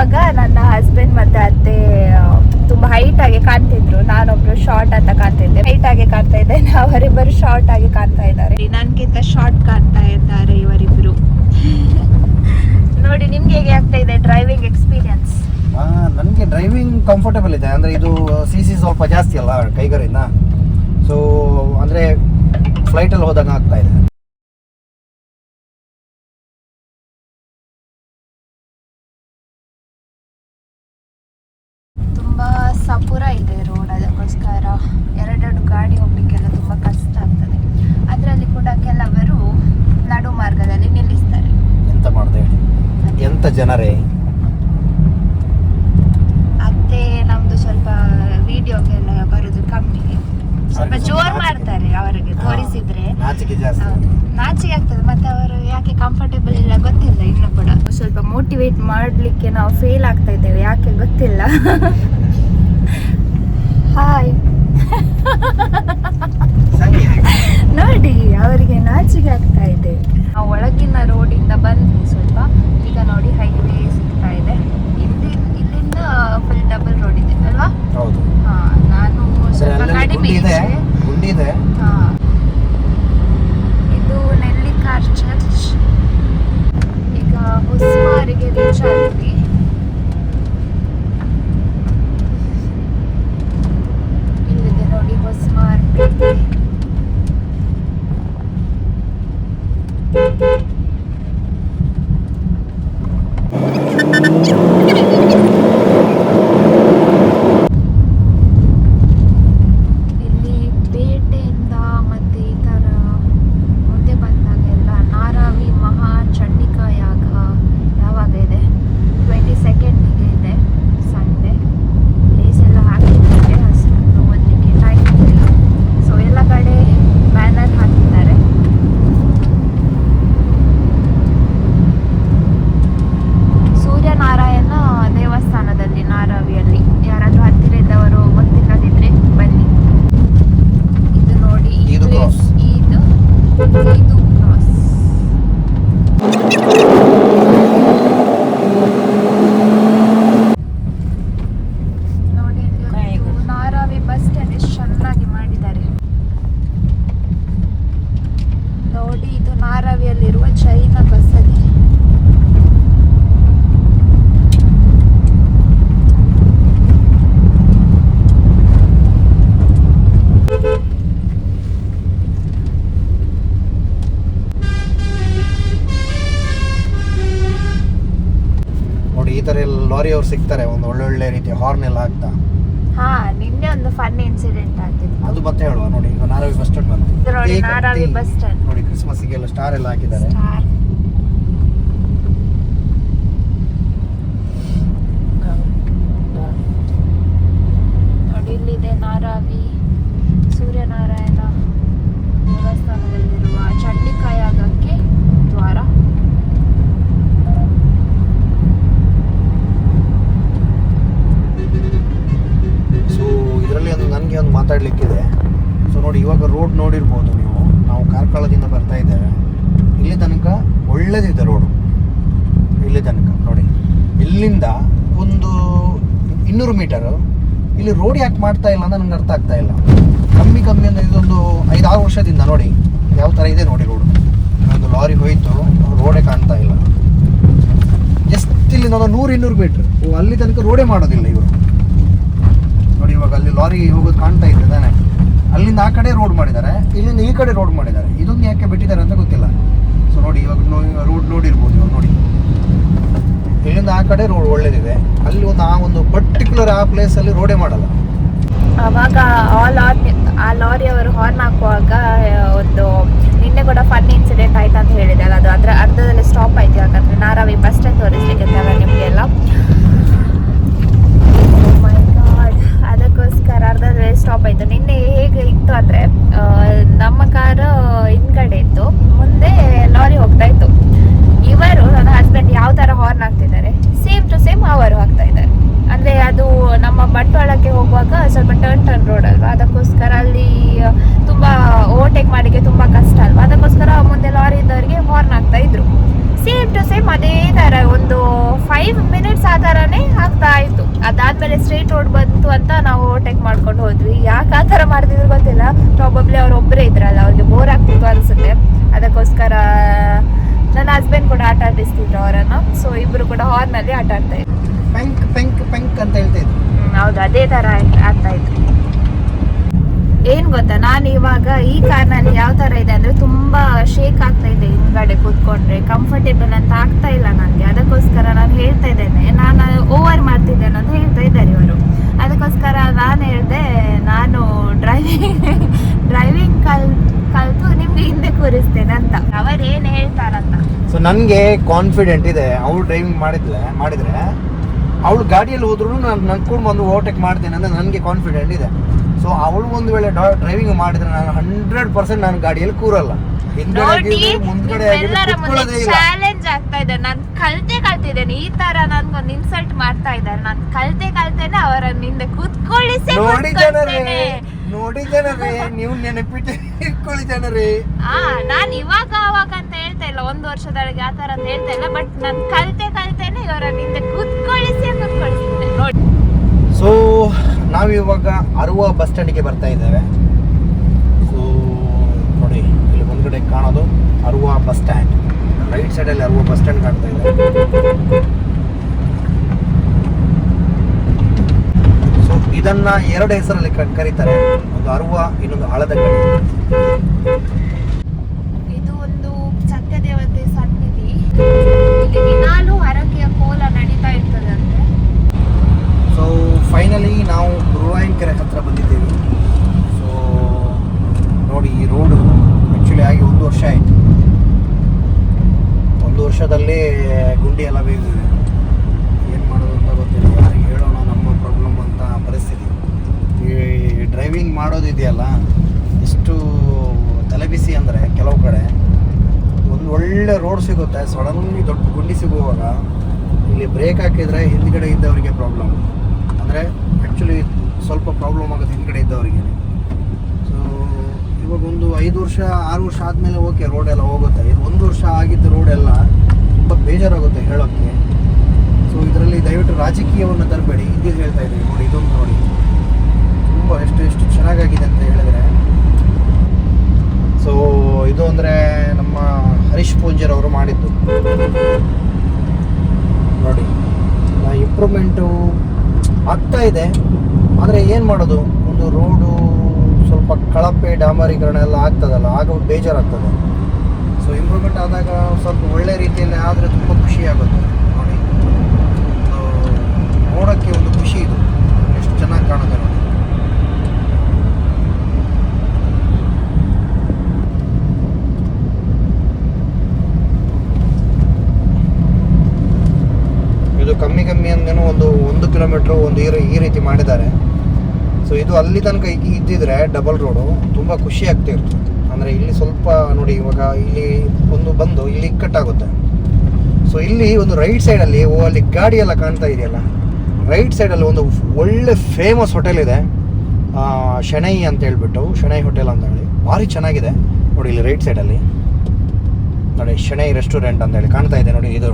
ಇವಾಗ ನನ್ನ ಹಸ್ಬೆಂಡ್ ಮತ್ತೆ ಅತ್ತೆ ತುಂಬಾ ಹೈಟ್ ಆಗಿ ಕಾಣ್ತಿದ್ರು. ನಾನೊಬ್ರು ಶಾರ್ಟ್ ಅಂತ ಕಾಣ್ತಿದ್ದೆ. ಹೈಟ್ ಆಗಿ ಕಾಣ್ತಾ ಇದ್ದೆ ಅವರಿಬ್ಬರು ಶಾರ್ಟ್ ಆಗಿ ಕಾಣ್ತಾ ಇದ್ದಾರೆ. ನನ್ಗಿಂತ ಶಾರ್ಟ್ ಕಾಣ್ತಾ ಇದ್ದಾರೆ ಇವರಿಬ್ರು. ನೋಡಿ ನಿಮ್ಗೆ ಹೇಗೆ ಆಗ್ತಾ ಇದೆ ಡ್ರೈವಿಂಗ್ ಎಕ್ಸ್ಪೀರಿಯನ್ಸ್ ನನಗೆ ಡ್ರೈವಿಂಗ್ ಕಂಫರ್ಟೇಬಲ್ ಇದೆ. ಅಂದರೆ ಇದು ಸಿ ಸಿ ಸ್ವಲ್ಪ ಜಾಸ್ತಿ ಅಲ್ಲ ಕೈಗರಿಂದ ಸೊ ಅಂದರೆ ಫ್ಲೈಟಲ್ಲಿ ಹೋದಾಗ ಆಗ್ತಾ ಇದೆ. ಸಪುರ ಇದೆ ರೋಡ್ ಅದಕ್ಕೋಸ್ಕರ ಎರಡೆರಡು ಗಾಡಿ ಹೋಗ್ಲಿಕ್ಕೆಲ್ಲ ತುಂಬ ಕಷ್ಟ ಆಗ್ತದೆ. ಅದರಲ್ಲಿ ಕೂಡ ಕೆಲವರು ನಡು ಮಾರ್ಗದಲ್ಲಿ ನಿಲ್ಲಿಸ್ತಾರೆ. ಎಂತ ಮಾಡಿದೆ ಎಂತ ಜನರೇ? ಅದೇ ನಮ್ದು ಸ್ವಲ್ಪ ವಿಡಿಯೋಗೆಲ್ಲ ಬರೋದು ಕಮ್ಮಿ. ಸ್ವಲ್ಪ ಅವ್ರಿಗೆ ಜೋರ್ ಮಾಡ್ತಾರೆ ಅವರಿಗೆ ತೋರಿಸಿದ್ರೆ. ನಾಚಿಕೆ ಜಾಸ್ತಿ. ನಾಚಿಕೆ ಆಗ್ತದೆ ಮತ್ತೆ ಅವರು ಯಾಕೆ ಕಂಫರ್ಟೇಬಲ್ ಇಲ್ಲ ಗೊತ್ತಿಲ್ಲ ಇನ್ನು ಕೂಡ. ಸ್ವಲ್ಪ ಮೋಟಿವೇಟ್ ಮಾಡ್ಲಿಕ್ಕೆ ನಾವು ಫೇಲ್ ಆಗ್ತಾ ಇದ್ದೇವೆ ಯಾಕೆ ಗೊತ್ತಿಲ್ಲ. ಹಾಯ್ ನೋಡಿ ಅವರಿಗೆ ನಾಚಿಕೆ ಆಗ್ತಾ ಇದೆ. ನಾವು ಒಳಗಿನ ರೋಡಿಂದ ಬಂದ್ವಿ ಸ್ವಲ್ಪ. ಈಗ ನೋಡಿ ಹೈವೇ ಸಿಗ್ತಾ ಇದೆ. ಇಲ್ಲಿ ಇಲ್ಲಿಂದ ಫುಲ್ ಡಬಲ್ ರೋಡ್ ಇದೆ ಅಲ್ವಾ ಹಾ ನಾನು ಸ್ವಲ್ಪ ಕಡಿಮೆ ಇದೆ. ಇದು. ನೆಲ್ಲಿಕಾರ್ ಚರ್ಚ್ ಈಗ ಹೊಸಮಾರಿಗೆ ರೀಚ್ ಆದ್ವಿ ಇಲ್ಲಿದೆ ನೋಡಿ ಹೊಸಮಾರ್ ಪೇಟೆ ಇಲ್ಲಿ ಪೇಟೆಯಿಂದ ಮತ್ತೆ ಈ ಥರ ಮುಂದೆ ಬಂದಾಗೆಲ್ಲ ನಾರಾವಿ ಮಹಾ ಚಂಡಿಕಾ ಯಾಗ ಯಾವಾಗ ಇದೆ ಟ್ವೆಂಟಿ ಸೆಕೆಂಡಿಗೆ ಇದೆ ಸಂಡೇ ಪ್ಲೇಸ್ ಎಲ್ಲ ಹಾಕಿದ್ದಾರೆ ಅಷ್ಟೊಂದು ಓದಲಿಕ್ಕೆ ಟೈಮ್ ಇಲ್ಲ ಸೊ ಎಲ್ಲ ಕಡೆ ಬ್ಯಾನರ್ ಹಾಕಿದ್ದಾರೆ ಸೂರ್ಯನಾರಾಯಣ ದೇವಸ್ಥಾನದಲ್ಲಿ ನಾರಾವಿಯಲ್ಲಿ ಯಾರಾದ್ರೂ ಹತ್ತಿರ ಇದ್ದವರು ಗೊತ್ತಿಲ್ಲದಿದ್ರೆ ಬನ್ನಿ ಇದು ನೋಡಿ ಈ ಇದು place- cross. ಇದು ಇದು ಕ್ರಾಸ್ ನೋಡಿ ಇಲ್ಲಿ ಒಂದು ನಾರಾವಿ ಬಸ್ ಸ್ಟ್ಯಾಂಡ್ ಎಷ್ಟು ಚೆನ್ನಾಗಿ ಮಾಡಿದ್ದಾರೆ ನೋಡಿ ಇದು ನಾರಾವಿಯಲ್ಲಿರುವ ಚೈನಾ ಬಸ್ ಅಲ್ಲಿ ನೋಡಿ ಈ ಥರ ಎಲ್ಲ ಲಾರಿ ಅವ್ರು ಸಿಗ್ತಾರೆ ಒಂದು ಒಳ್ಳೊಳ್ಳೆ ರೀತಿ ಹಾರ್ನ್ ಎಲ್ಲ ಹಾಕ್ತಾ. ಹಾ ನಿನ್ನೆ ಒಂದು ಫನ್ ಇನ್ಸಿಡೆಂಟ್ ಆಗಿತ್ತು ಅದು ಮತ್ತೆ ಹೇಳುವ ನೋಡಿ ಈಗ ನಾರಾವಿ ಬಸ್ ಸ್ಟ್ಯಾಂಡ್ ಬಂತು. ನೋಡಿ ಕ್ರಿಸ್ಮಸ್ ನಾರಾವಿ ಬಸ್ ಸ್ಟ್ಯಾಂಡ್ ನೋಡಿ ಕ್ರಿಸ್ಮಸ್ಗೆಲ್ಲ ಸ್ಟಾರ್ ಎಲ್ಲ ಹಾಕಿದ್ದಾರೆ. ಸೊ ನೋಡಿ, ಇವಾಗ ರೋಡ್ ನೋಡಿರ್ಬೋದು ನೀವು. ನಾವು ಕಾರ್ಕಳದಿಂದ ಬರ್ತಾ ಇದ್ದೇವೆ. ಇಲ್ಲಿ ತನಕ ಒಳ್ಳೇದಿದೆ ರೋಡು ಇಲ್ಲಿ ತನಕ, ನೋಡಿ. ಇಲ್ಲಿಂದ ಒಂದು ಇನ್ನೂರು ಮೀಟರು ಇಲ್ಲಿ ರೋಡ್ ಯಾಕೆ ಮಾಡ್ತಾ ಇಲ್ಲ ಅಂತ ನನಗೆ ಅರ್ಥ ಆಗ್ತಾ ಇಲ್ಲ. ಕಮ್ಮಿ ಕಮ್ಮಿ ಅಂದರೆ ಇದೊಂದು ಐದಾರು ವರ್ಷದಿಂದ ನೋಡಿ ಯಾವ ಥರ ಇದೆ ನೋಡಿ ರೋಡು ಒಂದು ಲಾರಿ ಹೋಯಿತು ರೋಡೇ ಕಾಣ್ತಾ ಇಲ್ಲ. ಜಸ್ಟ್ ಇಲ್ಲಿಂದ ನೋಡೋ ನೂರು ಇನ್ನೂರು ಮೀಟ್ರ್ ಅಲ್ಲಿ ತನಕ ರೋಡೇ ಮಾಡೋದಿಲ್ಲ ಇವರು. ನೋಡಿ, ಇವಾಗ ಅಲ್ಲಿ ಲಾರಿ ಹೋಗೋದು ಕಾಣ್ತಾ ಇದೆ ತಾನೆ. ಅಲ್ಲಿಂದ ಆ ಕಡೆ ರೋಡ್ ಮಾಡಿದ್ದಾರೆ. ಇಲ್ಲಿಂದ ಈ ಕಡೆ ರೋಡ್ ಮಾಡಿದ್ದಾರೆ. ಇದೊಂದು ಯಾಕೆ ಬಿಟ್ಟಿದ್ದಾರೆ ಅಂತ ಗೊತ್ತಿಲ್ಲ. ಸೊ ನೋಡಿ, ಇವಾಗ ರೋಡ್ ನೋಡಿರ್ಬೋದು ಇವಾಗ ನೋಡಿ. ಇಲ್ಲಿಂದ ಆ ಕಡೆ ರೋಡ್ ಒಳ್ಳೇದಿದೆ. ಅಲ್ಲಿ ಒಂದು, ಆ ಒಂದು ಪರ್ಟಿಕ್ಯುಲರ್ ಆ ಪ್ಲೇಸಲ್ಲಿ ರೋಡೇ ಮಾಡಲ್ಲ. ಅವಾಗ ಆ ಲಾರಿ ಆ ಲಾರಿ ಅವರು ಹಾರ್ನ್ ಹಾಕುವಾಗ ಒಂದು ನಿನ್ನೆ ಕೂಡ ಫನ್ ಇನ್ಸಿಡೆಂಟ್ ಆಯ್ತು ಅಂತ ಹೇಳಿದೆ ಅಲ್ಲ ಅದು. ಅದರ ಅರ್ಧದಲ್ಲಿ ಸ್ಟಾಪ್ ಆಯ್ತು. ಯಾಕಂದ್ರೆ ನಾರಾವಿ ಬಸ್ ಸ್ಟ್ಯಾಂಡ್ ತೋರಿಸ್ಲಿಕ್ಕೆ ನಿಮಗೆಲ್ಲ. ಅದಕ್ಕೋಸ್ಕರ ಅರ್ಧದ್ರೆ ಸ್ಟಾಪ್ ಆಯ್ತು. ನಿನ್ನೆ ಹೇಗೆ ಇತ್ತು ಅಂದ್ರೆ ನಮ್ಮ ಕಾರ್ ಹಿಂದ್ಗಡೆ ಇತ್ತು. ಮುಂದೆ ಲಾರಿ ಹೋಗ್ತಾ ಇತ್ತು. ಇವರು ನನ್ನ ಹಸ್ಬೆಂಡ್ ಯಾವ ತರ ಹಾರ್ನ್ ಹಾಕ್ತಿದ್ದಾರೆ? ಸೇಮ್ ಟು ಸೇಮ್ ಅವರು ಹಾಕ್ತಾ ಇದ್ದಾರೆ. ಅಂದ್ರೆ ಅದು ನಮ್ಮ ಬಂಟ್ವಾಳಕ್ಕೆ ಹೋಗುವಾಗ ಸ್ವಲ್ಪ ಟರ್ನ್ ಟರ್ನ್ ರೋಡ್ ಅಲ್ವಾ? ಅದಕ್ಕೋಸ್ಕರ ಅಲ್ಲಿ ತುಂಬ ಓವರ್ಟೇಕ್ ಮಾಡಿಕ್ಕೆ ತುಂಬಾ ಕಷ್ಟ ಅಲ್ವಾ? ಅದಕ್ಕೋಸ್ಕರ ಮುಂದೆ ಲಾರಿ ಇದ್ದವರಿಗೆ ಹಾರ್ನ್ ಹಾಕ್ತಾ ಇದ್ರು. ಸೇಮ್ ಟು ಸೇಮ್ ಅದೇ ತರ ಒಂದು ಫೈವ್ ಮಿನಿಟ್ಸ್ ಆ ತರನೇ ಆಗ್ತಾ ಇತ್ತು. ಅದಾದಮೇಲೆ ಸ್ಟ್ರೇಟ್ ರೋಡ್ ಬಂತು ಅಂತ ನಾವು ಓವರ್ಟೇಕ್ ಮಾಡ್ಕೊಂಡು ಹೋದ್ವಿ. ಯಾಕೆ ಆ ತರ ಮಾಡ್ತಿದ್ರು ಗೊತ್ತಿಲ್ಲ. ಪ್ರಾಬಬ್ಲಿ ಅವ್ರು ಒಬ್ಬರೇ ಇದ್ರಲ್ಲ ಅವ್ರಿಗೆ ಬೋರ್ ಆಗ್ತಿತ್ತು ಅನ್ಸುತ್ತೆ. ಅದಕ್ಕೋಸ್ಕರ ನನ್ನ ಹಸ್ಬೆಂಡ್ ಕೂಡ ಆಟ ಆಡಿಸ್ತಿದ್ರು ಅವರನ್ನು. ಸೊ ಇಬ್ರು ಕೂಡ ಹಾರ್ನ್ ಅಲ್ಲಿ ಆಟ ಆಡ್ತಾ ಇದ್ರು. ಪೆಂಕ್ ಪೆಂಕ್ ಪೆಂಕ್ ಅಂತ ಹೇಳ್ತಾ ಇದ್ರು. ಹೌದು ಅದೇ ತರ ಆಯ್ತ್- ಆಗ್ತಾ ಇತ್ತು. ಏನ್ ಗೊತ್ತಾ? ನಾನು ಇವಾಗ ಈ ಕಾರ್ನಲ್ಲಿ ಯಾವ ತರ ಇದೆ ಅಂದ್ರೆ ತುಂಬಾ ಶೇಕ್ ಆಗ್ತಾ ಇದೆ ಹಿಂದ್ಗಡೆ ಕೂತ್ಕೊಂಡ್ರೆ ಕಂಫರ್ಟೇಬಲ್ ಅಂತ ಆಗ್ತಾ ಇಲ್ಲ ನನಗೆ ಅದಕ್ಕೋಸ್ಕರ ನಾನು ಹೇಳ್ತಾ ಇದ್ದೇನೆ. ನಾನು ಓವರ್ ಮಾಡ್ತಿದ್ದೇನೆ ಅಂತ ಹೇಳ್ತಾ ಇದ್ದಾರೆ ಇವರು. ಅದಕ್ಕೋಸ್ಕರ ನಾನು ಹೇಳ್ದೆ, ನಾನು ಡ್ರೈವಿಂಗ್ ಡ್ರೈವಿಂಗ್ ಕಲ್, ಕಲ್ತು ನಿಮ್ಗೆ ಹಿಂದೆ ಕೂರಿಸ್ತೇನೆ ಅಂತ. ಅವರು ಏನು ಹೇಳ್ತಾರಂತ? ಸೊ ನನಗೆ ಕಾನ್ಫಿಡೆಂಟ್ ಇದೆ. ಅವ್ರು ಡ್ರೈವಿಂಗ್ ಮಾಡಿದ್ಲೆ, ಮಾಡಿದ್ರೆ ಅವಳು ಗಾಡಿಯಲ್ಲಿ ಹೋದ್ರೂ ನಾನು ನನ್ಕೊಂಡು ಬಂದು ಓವರ್ಟೇಕ್ ಮಾಡ್ತೇನೆ ಅಂದ್ರೆ ನನಗೆ ಕಾನ್ಫಿಡೆಂಟ್ ಇದೆ. ಸೊ ಅವಳು ಒಂದು ವೇಳೆ ಡ್ರೈವಿಂಗ್ ಮಾಡಿದ್ರೆ ನಾನು ಹಂಡ್ರೆಡ್ ಪರ್ಸೆಂಟ್ ನಾನು ಗಾಡಿಯಲ್ಲಿ ಕೂರಲ್ಲ. ಚಾಲೆಂಜ್ ಆಗ್ತಾ ಇದೆ. ನಾನು ಕಲ್ತೆ ಕಲ್ತಿದ್ದೇನೆ. ಈ ತರ ನನ್ಗೊಂದು ಇನ್ಸಲ್ಟ್ ಮಾಡ್ತಾ ಇದ್ದಾರೆ. ನಾನು ಕಲ್ತೆ ಕಲ್ತೇನೆ ಅವರ ಹಿಂದೆ ಕೂತ್ಕೊಳ್ಳಿಸಿ ನೋಡಿ ಜನರೇ ಕೂತ್ಕೊಳ್ತೇನೆ. ನೋಡಿ ಜನರೇ ನೀವು ನೆನಪಿಟ್ಟು ಇಟ್ಕೊಳ್ಳಿ ಜನರೇ. ಆ ನಾನು ಇವಾಗ ಅವಾಗ ಅಂತ ಹೇಳ್ತಾ ಇಲ್ಲ ಒಂದು ವರ್ಷದೊಳಗೆ ಆ ತರ ಅಂತ ಹೇಳ್ತಾ ಇಲ್ಲ ಬಟ್ ನಾನು ಕಲಿತೆ ಕಲಿತೇನೆ ಇವರ ಹಿಂದೆ ಕೂತ್ಕೊಳ್ಳಿಸಿ ಕೂತ್ಕೊಳಿಸ್ತೇನೆ ನೋಡಿ ಸೊ ನಾವಿವಾಗ ಅರುವ ಬಸ್ ಸ್ಟ್ಯಾಂಡಿಗೆ ಬರ್ತಾ ಇದ್ದೇವೆ. ಸೊ ನೋಡಿ ಇಲ್ಲಿ ಮುಂದ್ಗಡೆ ಕಾಣೋದು ಅರುವ ಬಸ್ ಸ್ಟ್ಯಾಂಡ್. ರೈಟ್ ಸೈಡಲ್ಲಿ ಅರುವ ಬಸ್ ಸ್ಟ್ಯಾಂಡ್ ಕಾಣ್ತಾ ಇದೆ ಸೊ ಇದನ್ನ ಎರಡು ಹೆಸರಲ್ಲಿ ಕರೀತಾರೆ. ಒಂದು ಅರುವ ಇನ್ನೊಂದು ಆಳದ ಕಡೆ ಇದು ಒಂದು ಸತ್ಯದೇವತೆ ಸನ್ನಿಧಿ ಇಲ್ಲಿ ದಿನಾಲು ಹರಕೆಯ ಕೋಲ ನಡೀತಾ ಇರ್ತದೆ ಅಂತೆ ಸೊ ಫೈನಲಿ ನಾವು ಗುರುವಾಯೂರ್ ಕೆರೆ ಹತ್ರ ಬಂದಿದ್ದೇವೆ. ಸೊ ನೋಡಿ ಈ ರೋಡು ಆ್ಯಕ್ಚುಲಿ ಆಗಿ ಒಂದು ವರ್ಷ ಆಯಿತು. ಒಂದು ವರ್ಷದಲ್ಲೇ ಗುಂಡಿ ಎಲ್ಲ ಬೇಯಿಸಿದೆ ಏನು ಮಾಡೋದು ಅಂತ ಗೊತ್ತಿಲ್ಲ ಯಾರಿಗೆ ಹೇಳೋಣ ನಮ್ಮ ಪ್ರಾಬ್ಲಮ್ ಅಂತ ಪರಿಸ್ಥಿತಿ ಈ ಡ್ರೈವಿಂಗ್ ಮಾಡೋದಿದೆಯಲ್ಲ ಎಷ್ಟು ತಲೆಬಿಸಿ ಅಂದರೆ ಕೆಲವು ಕಡೆ ಒಂದು ಒಳ್ಳೆ ರೋಡ್ ಸಿಗುತ್ತೆ ಸಡನ್ಲಿ ದೊಡ್ಡ ಗುಂಡಿ ಸಿಗುವಾಗ ಇಲ್ಲಿ ಬ್ರೇಕ್ ಹಾಕಿದರೆ ಹಿಂದ್ಗಡೆ ಇದ್ದವರಿಗೆ ಪ್ರಾಬ್ಲಮ್ ಅಂದರೆ ಆ್ಯಕ್ಚುಲಿ ಸ್ವಲ್ಪ ಪ್ರಾಬ್ಲಮ್ ಆಗುತ್ತೆ ಹಿಂದ್ಗಡೆ ಇದ್ದವರಿಗೆ. ಸೊ ಇವಾಗ ಒಂದು ಐದು ವರ್ಷ, ಆರು ವರ್ಷ ಆದಮೇಲೆ ಓಕೆ ರೋಡೆಲ್ಲ ಹೋಗುತ್ತೆ. ಇದು ಒಂದು ವರ್ಷ ಆಗಿದ್ದ ರೋಡೆಲ್ಲ ತುಂಬ ಬೇಜಾರಾಗುತ್ತೆ ಹೇಳೋಕ್ಕೆ. ಸೊ ಇದರಲ್ಲಿ ದಯವಿಟ್ಟು ರಾಜಕೀಯವನ್ನು ತರಬೇಡಿ. ಇದು ಹೇಳ್ತಾ ಇದ್ದೀವಿ ನೋಡಿ, ಇದೊಂದು ನೋಡಿ. ತುಂಬ ಎಷ್ಟು ಎಷ್ಟು ಚೆನ್ನಾಗಾಗಿದೆ ಅಂತ ಹೇಳಿದ್ರೆ. ಸೊ ಇದು ಅಂದರೆ ನಮ್ಮ ಹರೀಶ್ ಪೂಂಜರ್ ಅವರು ಮಾಡಿದ್ದು. ನೋಡಿ ಇಂಪ್ರೂವ್ಮೆಂಟು ಆಗ್ತಾ ಇದೆ. ಆದರೆ ಏನು ಮಾಡೋದು? ಒಂದು ರೋಡು ಸ್ವಲ್ಪ ಕಳಪೆ ಡಾಮರೀಕರಣ ಎಲ್ಲ ಆಗ್ತದಲ್ಲ, ಆಗ ಬೇಜಾರಾಗ್ತದೆ. ಸೊ ಇಂಪ್ರೂವ್ಮೆಂಟ್ ಆದಾಗ ಸ್ವಲ್ಪ ಒಳ್ಳೆ ರೀತಿಯಲ್ಲಿ ಆದರೆ ತುಂಬ ಖುಷಿ ಆಗುತ್ತೆ ನೋಡಿ So, ನೋಡೋಕ್ಕೆ ಒಂದು ಖುಷಿ ಇದು ಎಷ್ಟು ಚೆನ್ನಾಗಿ ಕಾಣುತ್ತೆ ನೋಡಿ ಇದು ಕಮ್ಮಿ ಕಮ್ಮಿ ಅಂದೇನು ಒಂದು ಒಂದು ಕಿಲೋಮೀಟ್ರ್ ಒಂದು ಈ ರೀ- ಈ ರೀತಿ ಮಾಡಿದ್ದಾರೆ ಇದು ತನಕ ಇದ್ದಿದ್ರೆ ಡಬಲ್ ರೋಡು ತುಂಬ ಖುಷಿ ಆಗ್ತಿರ್ತು ಅಂದರೆ ಇಲ್ಲಿ ಸ್ವಲ್ಪ ನೋಡಿ ಇವಾಗ ಇಲ್ಲಿ ಒಂದು ಬಂದು ಇಲ್ಲಿ ಕಟ್ಟಾಗುತ್ತೆ ಸೊ ಇಲ್ಲಿ ಒಂದು ರೈಟ್ ಸೈಡಲ್ಲಿ ಓ, ಅಲ್ಲಿ ಗಾಡಿ ಎಲ್ಲ ಕಾಣ್ತಾ ಇದೆಯಲ್ಲ? ರೈಟ್ ಸೈಡಲ್ಲಿ ಒಂದು ಒಳ್ಳೆ ಫೇಮಸ್ ಹೋಟೆಲ್ ಇದೆ. ಶೆಣೈ ಅಂತ ಹೇಳ್ಬಿಟ್ಟು, ಶೆಣೈ ಹೋಟೆಲ್ ಅಂತ ಹೇಳಿ. ಭಾರಿ ಚೆನ್ನಾಗಿದೆ. ನೋಡಿ ಇಲ್ಲಿ ರೈಟ್ ಸೈಡಲ್ಲಿ ನೋಡಿ, ಶೆಣೈ ರೆಸ್ಟೋರೆಂಟ್ ಅಂತ ಹೇಳಿ ಕಾಣ್ತಾ ಇದೆ. ನೋಡಿ ಇದು.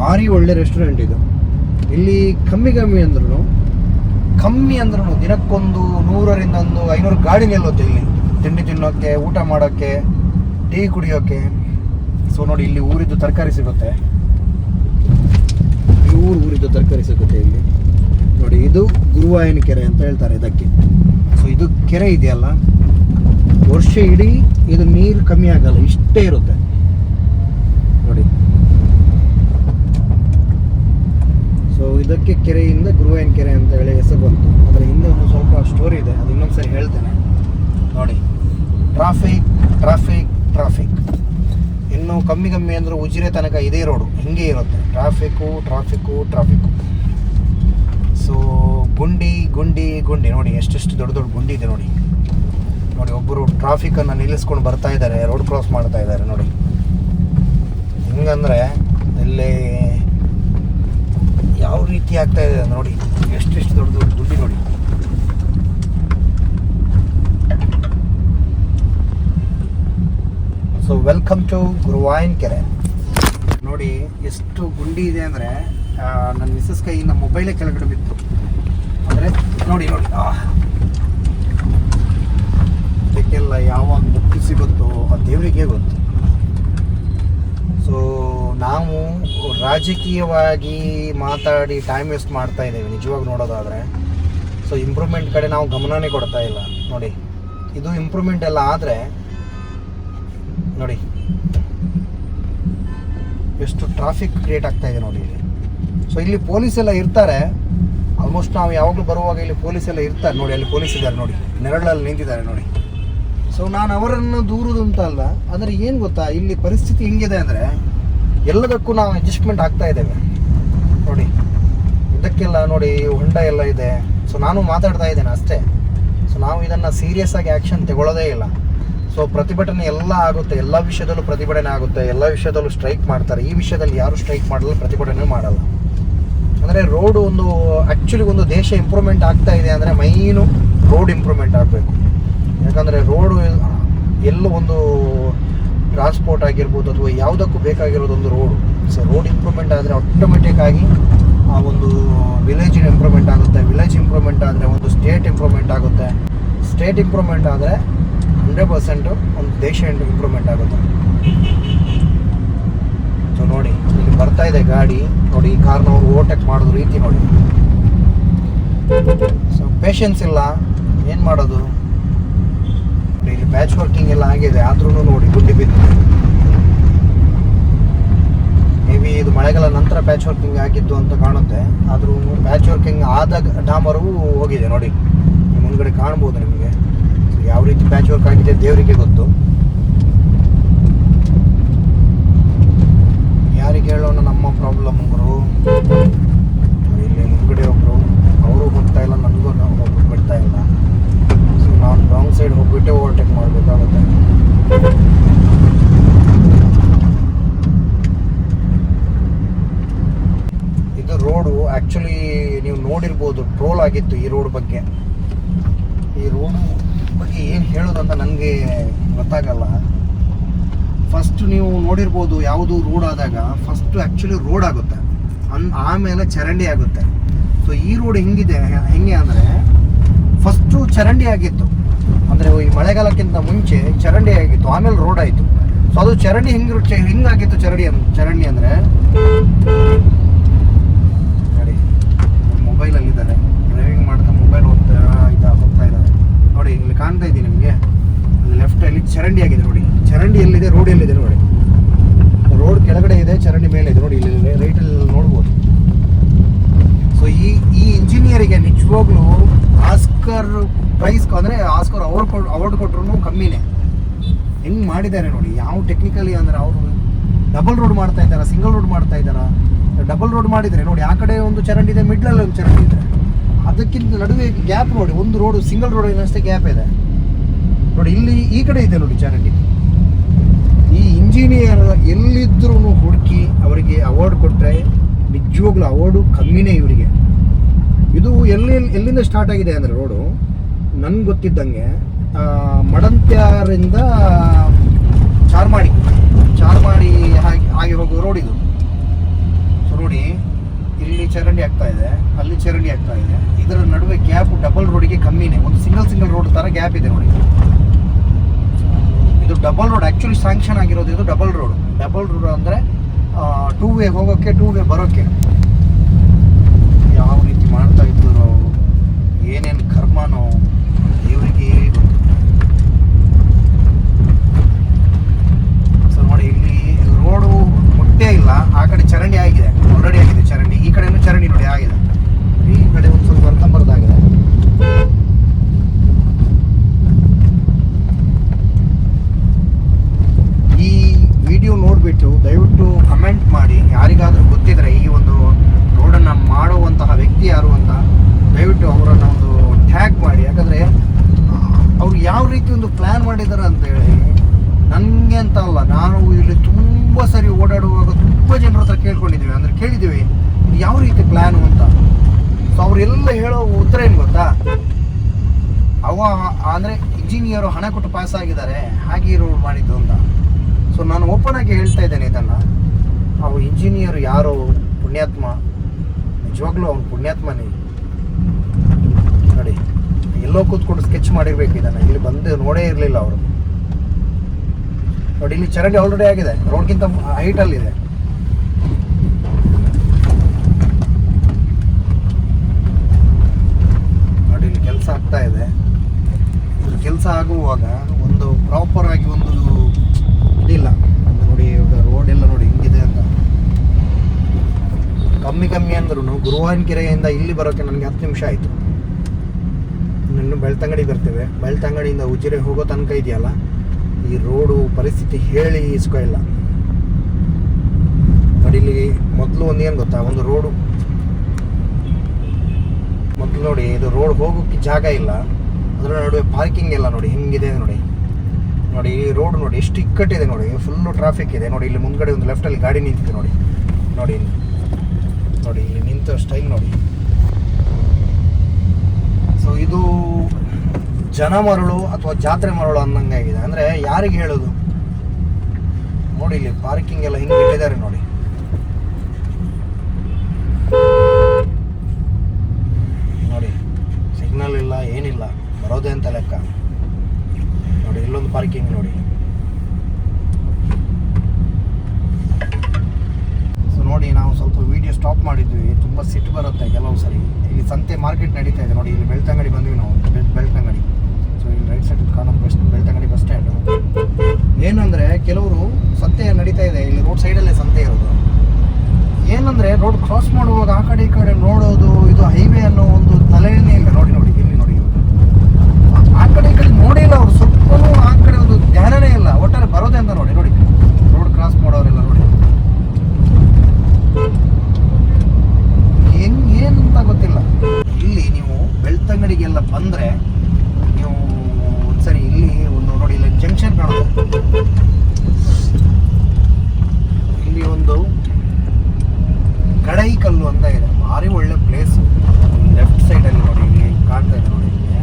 ಭಾರಿ ಒಳ್ಳೆ ರೆಸ್ಟೋರೆಂಟ್ ಇದು. ಇಲ್ಲಿ ಕಮ್ಮಿ ಕಮ್ಮಿ ಅಂದ್ರೂ ಕಮ್ಮಿ ಅಂದ್ರೂ ದಿನಕ್ಕೊಂದು ನೂರರಿಂದ ಒಂದು ಐನೂರು ಗಾಡಿ ನಿಲ್ಲುತ್ತೆ ಇಲ್ಲಿ. ತಿಂಡಿ ತಿನ್ನೋಕ್ಕೆ ಊಟ ಮಾಡೋಕ್ಕೆ ಟೀ ಕುಡಿಯೋಕ್ಕೆ ಸೊ ನೋಡಿ ಇಲ್ಲಿ ಊರಿದ್ದು ತರಕಾರಿ ಸಿಗುತ್ತೆ. ಊರು ಊರಿದ್ದು ತರಕಾರಿ ಸಿಗುತ್ತೆ ಇಲ್ಲಿ. ನೋಡಿ ಇದು ಗುರುವಾಯನ ಕೆರೆ ಅಂತ ಹೇಳ್ತಾರೆ ಇದಕ್ಕೆ. ಸೊ ಇದು ಕೆರೆ ಇದೆಯಲ್ಲ? ವರ್ಷ ಇಡೀ ಇದು ನೀರು ಕಮ್ಮಿ ಆಗಲ್ಲ, ಇಷ್ಟೇ ಇರುತ್ತೆ ನೋಡಿ ಸೊ ಇದಕ್ಕೆ ಕೆರೆಯಿಂದ ಗುರುವಾಯನ ಕೆರೆ ಅಂತ ಹೇಳಿ ಹೆಸರು ಬಂತು. ಅದರ ಹಿಂದೆ ಒಂದು ಸ್ವಲ್ಪ ಸ್ಟೋರಿ ಇದೆ, ಅದು ಇನ್ನೊಂದು ಸರಿ ಹೇಳ್ತೇನೆ. ನೋಡಿ. ಟ್ರಾಫಿಕ್ ಟ್ರಾಫಿಕ್ ಟ್ರಾಫಿಕ್ ಇನ್ನು ಕಮ್ಮಿ ಕಮ್ಮಿ ಅಂದರೆ ಉಜಿರೆ ತನಕ ಇದೇ ರೋಡು ಹಿಂಗೆ ಇರುತ್ತೆ. ಟ್ರಾಫಿಕ್ಕು ಟ್ರಾಫಿಕ್ಕು ಟ್ರಾಫಿಕ್ಕು ಸೊ ಗುಂಡಿ ಗುಂಡಿ ಗುಂಡಿ. ನೋಡಿ, ಎಷ್ಟೆಷ್ಟು ದೊಡ್ಡ ದೊಡ್ಡ ಗುಂಡಿ ಇದೆ ನೋಡಿ. ನೋಡಿ ಒಬ್ಬರು ಟ್ರಾಫಿಕನ್ನು ನಿಲ್ಲಿಸ್ಕೊಂಡು ಬರ್ತಾ ಇದ್ದಾರೆ ರೋಡ್ ಕ್ರಾಸ್ ಮಾಡ್ತಾ ಇದ್ದಾರೆ, ನೋಡಿ. ಹೆಂಗಂದರೆ, ಇಲ್ಲಿ ಯಾವ ರೀತಿ ಆಗ್ತಾ ಇದೆ ನೋಡಿ. ಎಷ್ಟೆಷ್ಟು ದೊಡ್ಡ ದೊಡ್ಡ ಗುಂಡಿ ನೋಡಿ. ಸೊ ವೆಲ್ಕಮ್ ಟು ಗುರುವಾಯನ್ ಕೆರೆ ನೋಡಿ, ಎಷ್ಟು ಗುಂಡಿ ಇದೆ ಅಂದರೆ ನನ್ನ ಮಿಸ್ಸಸ್ ಕೈಯಿಂದ ಮೊಬೈಲೇ ಕೆಳಗಡೆ ಬಿತ್ತು. ಅಂದರೆ, ನೋಡಿ ನೋಡಿ. ಅದಕ್ಕೆಲ್ಲ ಯಾವಾಗ ಮುಕ್ತಿ ಸಿಗುತ್ತೋ, ಆ ದೇವರಿಗೆ ಗೊತ್ತು. ಸೊ ನಾವು ರಾಜಕೀಯವಾಗಿ ಮಾತಾಡಿ ಟೈಮ್ ವೇಸ್ಟ್ ಮಾಡ್ತಾ ಇದ್ದೇವೆ, ನಿಜವಾಗಿ ನೋಡೋದಾದರೆ. ಸೊ ಇಂಪ್ರೂವ್ಮೆಂಟ್ ಕಡೆ ನಾವು ಗಮನನೇ ಕೊಡ್ತಾ ಇಲ್ಲ. ನೋಡಿ, ಇದು ಇಂಪ್ರೂವ್ಮೆಂಟ್ ಎಲ್ಲ ಆದರೆ, ನೋಡಿ. ಎಷ್ಟು ಟ್ರಾಫಿಕ್ ಕ್ರಿಯೇಟ್ ಆಗ್ತಾ ಇದೆ ನೋಡಿ ಇಲ್ಲಿ. ಸೊ ಇಲ್ಲಿ ಪೊಲೀಸ್ ಎಲ್ಲ ಇರ್ತಾರೆ. ಆಲ್ಮೋಸ್ಟ್ ನಾವು ಯಾವಾಗಲೂ ಬರುವಾಗ ಇಲ್ಲಿ ಪೊಲೀಸ್ ಎಲ್ಲ ಇರ್ತಾರೆ. ನೋಡಿ, ಅಲ್ಲಿ ಪೊಲೀಸ್ ಇದ್ದಾರೆ ನೋಡಿ. ನೆರಳಲ್ಲಿ ನಿಂತಿದ್ದಾರೆ ನೋಡಿ. ಸೊ ನಾನು ಅವರನ್ನು ದೂರದಂತ ಅಲ್ಲ ಆದರೆ ಏನು ಗೊತ್ತಾ? ಇಲ್ಲಿ ಪರಿಸ್ಥಿತಿ ಹೆಂಗಿದೆ ಅಂದರೆ ಎಲ್ಲದಕ್ಕೂ ನಾವು ಅಡ್ಜಸ್ಟ್ಮೆಂಟ್ ಆಗ್ತಾ ಇದ್ದೇವೆ. ನೋಡಿ, ಇದಕ್ಕೆಲ್ಲ ನೋಡಿ ಹೊಂಡ ಎಲ್ಲ ಇದೆ. ಸೊ ನಾನು ಮಾತಾಡ್ತಾ ಇದ್ದೇನೆ ಅಷ್ಟೇ. ಸೊ ನಾವು ಇದನ್ನು ಸೀರಿಯಸ್ ಆಗಿ ಆ್ಯಕ್ಷನ್ ತಗೊಳ್ಳೋದೇ ಇಲ್ಲ. ಸೊ ಪ್ರತಿಭಟನೆ ಎಲ್ಲ ಆಗುತ್ತೆ. ಎಲ್ಲ ವಿಷಯದಲ್ಲೂ ಪ್ರತಿಭಟನೆ ಆಗುತ್ತೆ. ಎಲ್ಲ ವಿಷಯದಲ್ಲೂ ಸ್ಟ್ರೈಕ್ ಮಾಡ್ತಾರೆ. ಈ ವಿಷಯದಲ್ಲಿ ಯಾರು ಸ್ಟ್ರೈಕ್ ಮಾಡಲ್ಲ, ಪ್ರತಿಭಟನೆ ಮಾಡಲ್ಲ. ಅಂದರೆ ರೋಡ್ ಒಂದು ಆ್ಯಕ್ಚುಲಿ ಒಂದು ದೇಶ ಇಂಪ್ರೂವ್ಮೆಂಟ್ ಆಗ್ತಾ ಇದೆ ಅಂದರೆ ಮೈನು ರೋಡ್ ಇಂಪ್ರೂವ್ಮೆಂಟ್ ಆಗಬೇಕು. ಯಾಕಂದರೆ ರೋಡು ಎಲ್ಲೂ ಒಂದು ಟ್ರಾನ್ಸ್ಪೋರ್ಟ್ ಆಗಿರ್ಬೋದು ಅಥವಾ ಯಾವುದಕ್ಕೂ ಬೇಕಾಗಿರೋದೊಂದು ರೋಡು ಸೊ ರೋಡ್ ಇಂಪ್ರೂವ್ಮೆಂಟ್ ಆದರೆ ಆಟೋಮೆಟಿಕ್ ಆಗಿ ಆ ಒಂದು ವಿಲೇಜ್ ಇಂಪ್ರೂವ್ಮೆಂಟ್ ಆಗುತ್ತೆ. ವಿಲೇಜ್ ಇಂಪ್ರೂವ್ಮೆಂಟ್ ಆದರೆ ಒಂದು ಸ್ಟೇಟ್ ಇಂಪ್ರೂವ್ಮೆಂಟ್ ಆಗುತ್ತೆ. ಸ್ಟೇಟ್ ಇಂಪ್ರೂವ್ಮೆಂಟ್ ಆದರೆ ಹಂಡ್ರೆಡ್ ಪರ್ಸೆಂಟು ಒಂದು ದೇಶ ಇಂಪ್ರೂವ್ಮೆಂಟ್ ಆಗುತ್ತೆ. ಸೊ ನೋಡಿ, ಇಲ್ಲಿ ಬರ್ತಾ ಇದೆ ಗಾಡಿ. ನೋಡಿ, ಈ ಅವರು ಓವರ್ಟೇಕ್ ಮಾಡೋದು ರೀತಿ ನೋಡಿ. ಸೊ ಪೇಷನ್ಸ್ ಇಲ್ಲ. ಏನು ಮಾಡೋದು? ಬ್ಯಾಚ್ ವರ್ಕಿಂಗ್ ಎಲ್ಲ ಆಗಿದೆ ಆದ್ರೂ ನೋಡಿ, ಗುಂಡಿ ಬಿದ್ದು. ಮೇ ಬಿ ಇದು ಮಳೆಗಾಲ ನಂತರ ಪ್ಯಾಚ್ ವರ್ಕಿಂಗ್ ಆಗಿದ್ದು ಅಂತ ಕಾಣುತ್ತೆ. ಆದರೂ ಪ್ಯಾಚ್ ವರ್ಕಿಂಗ್ ಆದ ಡಾಮರು ಹೋಗಿದೆ, ನೋಡಿ. ಮುಂದ್ಗಡೆ ಕಾಣ್ಬೋದು ನಿಮಗೆ. ಯಾವ ರೀತಿ ಪ್ಯಾಚ್ ವರ್ಕ್ ಆಗಿದೆ ದೇವರಿಗೆ ಗೊತ್ತು. ಯಾರಿಗೆ ಹೇಳೋಣ ನಮ್ಮ ಪ್ರಾಬ್ಲಮ್ ಗುರು? ಇಲ್ಲಿ ಮುಂದ್ಗಡೆ ಒಬ್ರು, ಅವರು ಬರ್ತಾ ಇಲ್ಲ, ನನಗೂ ನಾವು ಬಿಡ್ತಾ ಇಲ್ಲ. ನಾನು ರಾಂಗ್ ಸೈಡ್ ಹೋಗ್ಬಿಟ್ಟೆ ಓವರ್ಟೇಕ್ ಮಾಡಬೇಕಾಗುತ್ತೆ. ಇದು ರೋಡು ಆ್ಯಕ್ಚುಲಿ ನೀವು ನೋಡಿರ್ಬೋದು ಟ್ರೋಲ್ ಆಗಿತ್ತು ಈ ರೋಡ್ ಬಗ್ಗೆ. ಈ ರೋಡ್ ಬಗ್ಗೆ ಏನು ಹೇಳೋದಂತ ನನಗೆ ಗೊತ್ತಾಗಲ್ಲ. ಫಸ್ಟ್ ನೀವು ನೋಡಿರ್ಬೋದು ಯಾವುದು ರೋಡ್ ಆದಾಗ ಫಸ್ಟು ಆ್ಯಕ್ಚುಲಿ ರೋಡ್ ಆಗುತ್ತೆ. ಅನ್ ಆಮೇಲೆ ಚರಂಡಿ ಆಗುತ್ತೆ. ಸೊ ಈ ರೋಡ್ ಹೆಂಗಿದೆ, ಹೆಂಗೆ ಅಂದರೆ ಫಸ್ಟು ಚರಂಡಿ ಆಗಿತ್ತು. ಅಂದರೆ ಈ ಮಳೆಗಾಲಕ್ಕಿಂತ ಮುಂಚೆ ಚರಂಡಿ ಆಗಿತ್ತು. ಆಮೇಲೆ ರೋಡ್ ಆಯಿತು. ಸೊ ಅದು ಚರಂಡಿ ಹಿಂಗೆ ಹಿಂಗಾಗಿತ್ತು ಚರಂಡಿ ಅನ್ ಚರಂಡಿ ಅಂದರೆ. ನೋಡಿ ಮೊಬೈಲಲ್ಲಿದ್ದಾರೆ ಡ್ರೈವಿಂಗ್ ಮಾಡ್ತಾ ಮೊಬೈಲ್ ಹೋಗ್ತಾ ಇದ್ದ ಹೋಗ್ತಾ ಇದ್ದಾರೆ. ನೋಡಿ, ಇಲ್ಲಿ ಕಾಣ್ತಾ ಇದ್ದೀನಿ ನಿಮಗೆ. ಲೆಫ್ಟ್ ಅಲ್ಲಿ ಚರಂಡಿ ಆಗಿದೆ ನೋಡಿ. ಚರಂಡಿ ಎಲ್ಲಿದೆ? ರೋಡ್ ಎಲ್ಲಿದೆ ನೋಡಿ. ರೋಡ್ ಕೆಳಗಡೆ ಇದೆ, ಚರಂಡಿ ಮೇಲೆ ಇದೆ ನೋಡಿ. ಇಲ್ಲಿ ರೈಟಲ್ಲಿ ನೋಡ್ಬೋದು. ಸೊ ಈ ಈ ಇಂಜಿನಿಯರಿಗೆ ನಿಜವಾಗ್ಲೂ ಆಸ್ಕರ್ ಪ್ರೈಸ್ ಅಂದರೆ ಆಸ್ಕರ್ ಅವಾರ್ಡ್ ಕೊಡ್ ಅವಾರ್ಡ್ ಕೊಟ್ರು ಕಮ್ಮಿನೇ. ಹೆಂಗ್ ಮಾಡಿದ್ದಾರೆ ನೋಡಿ, ಯಾವ ಟೆಕ್ನಿಕಲಿ ಅಂದ್ರೆ ಅವರು ಡಬಲ್ ರೋಡ್ ಮಾಡ್ತಾ ಇದ್ದಾರಾ ಸಿಂಗಲ್ ರೋಡ್ ಮಾಡ್ತಾ ಇದ್ದಾರಾ? ಡಬಲ್ ರೋಡ್ ಮಾಡಿದರೆ ನೋಡಿ, ಆ ಕಡೆ ಒಂದು ಚರಂಡಿ ಇದೆ ಮಿಡ್ಲಲ್ಲಿ ಒಂದು ಚರಂಡಿ ಇದೆ. ಅದಕ್ಕಿಂತ ನಡುವೆ ಗ್ಯಾಪ್ ನೋಡಿ, ಒಂದು ರೋಡ್ ಸಿಂಗಲ್ ರೋಡ್ ಅಷ್ಟೇ ಗ್ಯಾಪ್ ಇದೆ. ನೋಡಿ, ಇಲ್ಲಿ ಈ ಕಡೆ ಇದೆ ನೋಡಿ ಚರಂಡಿ. ಈ ಇಂಜಿನಿಯರ್ ಎಲ್ಲಿದ್ರೂ ಹುಡುಕಿ ಅವರಿಗೆ ಅವಾರ್ಡ್ ಕೊಟ್ಟರೆ ನಿಜವಾಗ್ಲೂ ಅವಾರ್ಡು ಕಮ್ಮಿನೇ ಇವರಿಗೆ. ಇದು ಎಲ್ಲಿ, ಎಲ್ಲಿಂದ ಸ್ಟಾರ್ಟ್ ಆಗಿದೆ ಅಂದರೆ ರೋಡು ನನ್ಗೆ ಗೊತ್ತಿದ್ದಂಗೆ ಮಡಂತ್ಯರಿಂದ ಚಾರ್ಮಾಡಿ ಚಾರ್ಮಾಡಿ ಹಾಗೆ ಹಾಗೆ ಹೋಗೋ ರೋಡ್ ಇದು. ಸೊ ನೋಡಿ, ಇಲ್ಲಿ ಚರಂಡಿ ಆಗ್ತಾ ಇದೆ, ಅಲ್ಲಿ ಚರಂಡಿ ಆಗ್ತಾ ಇದೆ. ಇದರ ನಡುವೆ ಗ್ಯಾಪ್ ಡಬಲ್ ರೋಡಿಗೆ ಕಮ್ಮಿನೇ, ಒಂದು ಸಿಂಗಲ್ ಸಿಂಗಲ್ ರೋಡ್ ಥರ ಗ್ಯಾಪ್ ಇದೆ ನೋಡಿ. ಇದು ಡಬಲ್ ರೋಡ್ ಆ್ಯಕ್ಚುಲಿ ಸ್ಯಾಂಕ್ಷನ್ ಆಗಿರೋದು ಇದು ಡಬಲ್ ರೋಡ್ ಡಬಲ್ ರೋಡ್ ಅಂದರೆ ಟೂ ವೇ ಹೋಗೋಕ್ಕೆ ಟೂ ವೇ ಬರೋಕ್ಕೆ ಯಾವ ರೀತಿ ಮಾಡ್ತಾ ಇದ್ರು ಏನೇನು ಕರ್ಮನೋ ದೇವರಿಗೆ ಸೊ ನೋಡಿ, ಇಲ್ಲಿ ರೋಡು ಮುಟ್ಟೇ ಇಲ್ಲ, ಆ ಕಡೆ ಚರಂಡಿ ಆಗಿದೆ ಆಲ್ರೆಡಿ ಆಗಿದೆ ಚರಂಡಿ, ಈ ಕಡೆನೂ ಚರಂಡಿ ನೋಡಿ, ಆಗಿದೆ. ಈ ಕಡೆ ಒಂದು ಸ್ವಲ್ಪ ಅರ್ಧಂಬರ್ದಾಗಿದೆ ಈ ವಿಡಿಯೋ ನೋಡಿಬಿಟ್ಟು ದಯವಿಟ್ಟು ಕಮೆಂಟ್ ಮಾಡಿ, ಯಾರಿಗಾದರೂ ಗೊತ್ತಿದ್ರೆ ಈ ಒಂದು ರೋಡನ್ನು ಮಾಡುವಂತಹ ವ್ಯಕ್ತಿ ಯಾರು ಅಂತ ದಯವಿಟ್ಟು ಅವರನ್ನು ಒಂದು ಟ್ಯಾಗ್ ಮಾಡಿ. ಯಾಕಂದರೆ, ಅವ್ರು ಯಾವ ರೀತಿ ಒಂದು ಪ್ಲ್ಯಾನ್ ಮಾಡಿದ್ದಾರೆ ಅಂತ ಹೇಳಿ ನನಗೆ ಅಂತ ಅಲ್ಲ. ನಾನು ಇಲ್ಲಿ ತುಂಬ ಸರಿ ಓಡಾಡುವಾಗ ತುಂಬ ಜನರ ಹತ್ರ ಕೇಳ್ಕೊಂಡಿದ್ದೀವಿ. ಅಂದರೆ ಕೇಳಿದ್ದೀವಿ, ಇದು ಯಾವ ರೀತಿ ಪ್ಲ್ಯಾನು ಅಂತ. ಸೊ ಅವರೆಲ್ಲ ಹೇಳೋ ಉತ್ತರ ಏನು ಗೊತ್ತಾ? ಅವ, ಅಂದರೆ ಇಂಜಿನಿಯರು ಹಣ ಕೊಟ್ಟು ಪಾಸ್ ಆಗಿದ್ದಾರೆ. ಹಾಗೆ ಇರೋ ಮಾಡಿದ್ದು ಅಂತ. ಸೊ ನಾನು ಓಪನ್ ಆಗಿ ಹೇಳ್ತಾ ಇದ್ದೇನೆ ಇದನ್ನು. ಅವು ಇಂಜಿನಿಯರ್ ಯಾರು? ಪುಣ್ಯಾತ್ಮ. ನಿಜವಾಗ್ಲೂ ಅವ್ನು ಪುಣ್ಯಾತ್ಮನೇ. ಎಲ್ಲೋ ಕೂತ್ಕೊಂಡು ಸ್ಕೆಚ್ ಮಾಡಿರ್ಬೇಕು ಇದನ್ನ. ಇಲ್ಲಿ ಬಂದು ನೋಡೇ ಇರಲಿಲ್ಲ ಅವರು. ನೋಡಿ, ಇಲ್ಲಿ ಚರಂಡಿ ಆಲ್ರೆಡಿ ಆಗಿದೆ. ರೋಡ್ಗಿಂತ ಹೈಟಲ್ಲಿ ಇದೆ. ನೋಡಿ, ಇಲ್ಲಿ ಕೆಲಸ ಆಗ್ತಾ ಇದೆ. ಕೆಲಸ ಆಗುವಾಗ ಒಂದು ಪ್ರಾಪರ್ ಆಗಿ ಒಂದು ಇದಿಲ್ಲ. ನೋಡಿ ಇವಾಗ ರೋಡ್ ಎಲ್ಲ ನೋಡಿ ಹಿಂಗಿದೆ ಅಂತ. ಕಮ್ಮಿ ಕಮ್ಮಿ ಅಂದ್ರೂ ಗುರುವಾನ್ಕೆರೆಯಿಂದ ಇಲ್ಲಿ ಬರೋಕ್ಕೆ ನನಗೆ ಹತ್ತು ನಿಮಿಷ ಆಯಿತು. ಇನ್ನು ಬೆಳ್ತಂಗಡಿ ಬರ್ತೇವೆ. ಬೆಳ್ತಂಗಡಿಯಿಂದ ಉಜಿರೆ ಹೋಗೋ ತನಕ ಇದೆಯಲ್ಲ, ಈ ರೋಡು ಪರಿಸ್ಥಿತಿ ಹೇಳಿ ಇಸ್ಕೋ ಇಲ್ಲ. ನೋಡಿ ಇಲ್ಲಿ ಮೊದಲು ಒಂದು ಏನು ಗೊತ್ತಾ? ಒಂದು ರೋಡು. ಮೊದಲು ನೋಡಿ, ಇದು ರೋಡ್ ಹೋಗೋಕ್ಕೆ ಜಾಗ ಇಲ್ಲ. ಅದರ ನಡುವೆ ಪಾರ್ಕಿಂಗ್ ಎಲ್ಲ ನೋಡಿ, ಹೆಂಗಿದೆ ನೋಡಿ. ನೋಡಿ, ಈ ರೋಡ್ ನೋಡಿ, ಎಷ್ಟು ಇಕ್ಕಟ್ಟಿದೆ ನೋಡಿ. ಫುಲ್ಲು ಟ್ರಾಫಿಕ್ ಇದೆ. ನೋಡಿ, ಇಲ್ಲಿ ಮುಂದ್ಗಡೆ ಒಂದು ಲೆಫ್ಟಲ್ಲಿ ಗಾಡಿ ನಿಂತಿದೆ ನೋಡಿ. ನೋಡಿ ನೋಡಿ, ನಿಂತ ಸ್ಟೈಲ್ ನೋಡಿ. ಸೊ ಇದು ಜನ ಮರಳು ಅಥವಾ ಜಾತ್ರೆ ಮರಳು ಅನ್ನಂಗಾಗಿದೆ ಅಂದರೆ ಯಾರಿಗೆ ಹೇಳೋದು? ನೋಡಿ ಇಲ್ಲಿ ಪಾರ್ಕಿಂಗ್ ಎಲ್ಲ ಹಿಂಗೆ ಇಟ್ಟಿದ್ದಾರೆ ನೋಡಿ. ನೋಡಿ ಸಿಗ್ನಲ್ ಇಲ್ಲ, ಏನಿಲ್ಲ, ಬರೋದೇ ಅಂತ ಲೆಕ್ಕ. ನೋಡಿ, ಇಲ್ಲೊಂದು ಪಾರ್ಕಿಂಗ್ ನೋಡಿ. ಸೊ ನೋಡಿ, ನಾವು ಸ್ವಲ್ಪ ವಿಡಿಯೋ ಸ್ಟಾಪ್ ಮಾಡಿದ್ವಿ. ತುಂಬ ಸಿಟ್ಟು ಬರುತ್ತೆ ಕೆಲವು ಸರಿ. ಇಲ್ಲಿ ಸಂತೆ ಮಾರ್ಕೆಟ್ ನಡೀತಾ ಇದೆ. ನೋಡಿ, ಇಲ್ಲಿ ಬೆಳ್ತಂಗಡಿ ಬಂದ್ವಿ ನಾವು. ಬೆಳ್- ಬೆಳ್ತಂಗಡಿ. ಸೊ ಇಲ್ಲಿ ರೈಟ್ ಸೈಡ್ ಕಾಣೋ ಬಸ್ ಬೆಳ್ತಂಗಡಿ ಬಸ್ ಸ್ಟ್ಯಾಂಡ್ ಏನಂದರೆ, ಕೆಲವರು ಸಂತೆ ನಡೀತಾ ಇದೆ. ಇಲ್ಲಿ ರೋಡ್ ಸೈಡಲ್ಲೇ ಸಂತೆ ಇರೋದು. ಏನಂದರೆ ರೋಡ್ ಕ್ರಾಸ್ ಮಾಡುವಾಗ ಆ ಕಡೆ ಈ ಕಡೆ ನೋಡೋದು, ಇದು ಹೈವೇ ಅನ್ನೋ ಒಂದು ತಲೆನೇ ಇಲ್ಲ. ನೋಡಿ ನೋಡಿ, ಇಲ್ಲಿ ನೋಡಿ. ಆ- ಕಡೆ ಈ ಕಡೆ ನೋಡಿಲ್ಲ ಅವರು. ಸ್ವಲ್ಪನೂ ಆ ಕಡೆ ಒಂದು ಧ್ಯಾನನೇ ಇಲ್ಲ. ಒಟ್ಟಾರೆ ಬರೋದೇ ಅಂತ ನೋಡಿ. ನೋಡಿ ರೋಡ್ ಕ್ರಾಸ್ ಮಾಡೋರೆಲ್ಲ ನೋಡಿ. ಏನಂತ ಗೊತ್ತಿಲ್ಲ. ಇಲ್ಲಿ ನೀವು ಬೆಳ್ತಂಗಡಿಗೆಲ್ಲ ಬಂದ್ರೆ ನೀವು ಒಂದ್ಸರಿ ಇಲ್ಲಿ ಒಂದು ನೋಡಿ, ಇಲ್ಲಿ ಜಂಕ್ಷನ್ ಕಾಣುತ್ತೆ. ಇಲ್ಲಿ ಒಂದು ಕಡೈ ಕಲ್ಲು ಅಂತ ಇದೆ. ಭಾರಿ ಒಳ್ಳೆ ಪ್ಲೇಸ್ ಲೆಫ್ಟ್ ಸೈಡಲ್ಲಿ ನೋಡಿ ಇಲ್ಲಿ ಕಾಣ್ತಾ ಇದೆ ನೋಡಿ ಇಲ್ಲಿ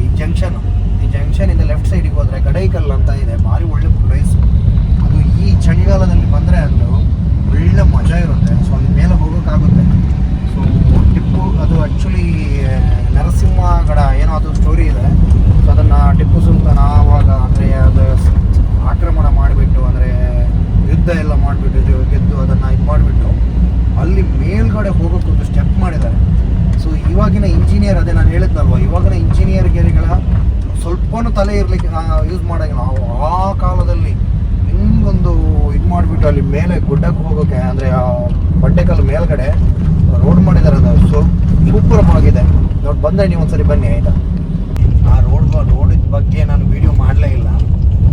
ಈ ಜಂಕ್ಷನ್ ಈ ಜಂಕ್ಷನ್ ಇಂದ ಲೆಫ್ಟ್ ಸೈಡಿಗೆ ಹೋದ್ರೆ ಗಡೈಕಲ್ ಅಂತ ಇದೆ ಭಾರಿ ಒಳ್ಳೆ ಪ್ಲೇಸ್ ಅದು ಈ ಚಳಿಗಾಲದಲ್ಲಿ ಬಂದರೆ ಅದು ಒಳ್ಳೆ ಮಜಾ ಇರುತ್ತೆ ಸೊ ಅಲ್ಲಿ ಮೇಲೆ ಹೋಗೋಕ್ಕಾಗುತ್ತೆ ಸೊ ಟಿಪ್ಪು ಅದು ಆ್ಯಕ್ಚುಲಿ ನರಸಿಂಹಗಡ ಏನೋ ಅದು ಸ್ಟೋರಿ ಇದೆ ಸೊ ಅದನ್ನು ಟಿಪ್ಪು ಸುಲ್ತಾನ್ ಆವಾಗ ಅಂದರೆ ಅದು ಆಕ್ರಮಣ ಮಾಡಿಬಿಟ್ಟು ಅಂದರೆ ಯುದ್ಧ ಎಲ್ಲ ಮಾಡಿಬಿಟ್ಟು ಗೆದ್ದು ಅದನ್ನು ಇದು ಮಾಡಿಬಿಟ್ಟು ಅಲ್ಲಿ ಮೇಲ್ಗಡೆ ಹೋಗೋಕ್ಕೊಂದು ಸ್ಟೆಪ್ ಮಾಡಿದ್ದಾರೆ ಸೊ ಇವಾಗಿನ ಇಂಜಿನಿಯರ್ ಅದೇ ನಾನು ಹೇಳಿದ್ನಲ್ವ ಇವಾಗಿನ ಇಂಜಿನಿಯರ್ಗಳ ಸ್ವಲ್ಪನೂ ತಲೆ ಇರ್ಲಿಕ್ಕೆ ಯೂಸ್ ಮಾಡಂಗಿಲ್ಲ ಅವ್- ಆ ಕಾಲದಲ್ಲಿ ಹಿಂಗೊಂದು ಇದು ಮಾಡಿಬಿಟ್ಟು ಅಲ್ಲಿ ಮೇಲೆ ಗುಡ್ಡಕ್ಕೆ ಹೋಗೋಕೆ ಅಂದರೆ ಬಂಡೆಕಲ್ಲು ಮೇಲ್ಗಡೆ ರೋಡ್ ಮಾಡಿದ್ದಾರೆ ಅದು ಸ್ವಲ್ಪ ಸೂಪರ್ ಆಗಿದೆ ನೋಡಿ ಬಂದರೆ ನೀವು ಒಂದ್ಸರಿ ಬನ್ನಿ, ಆಯಿತಾ? ಆ ರೋಡ್ ರೋಡ್ ಬಗ್ಗೆ ನಾನು ವಿಡಿಯೋ ಮಾಡಲೇ ಇಲ್ಲ.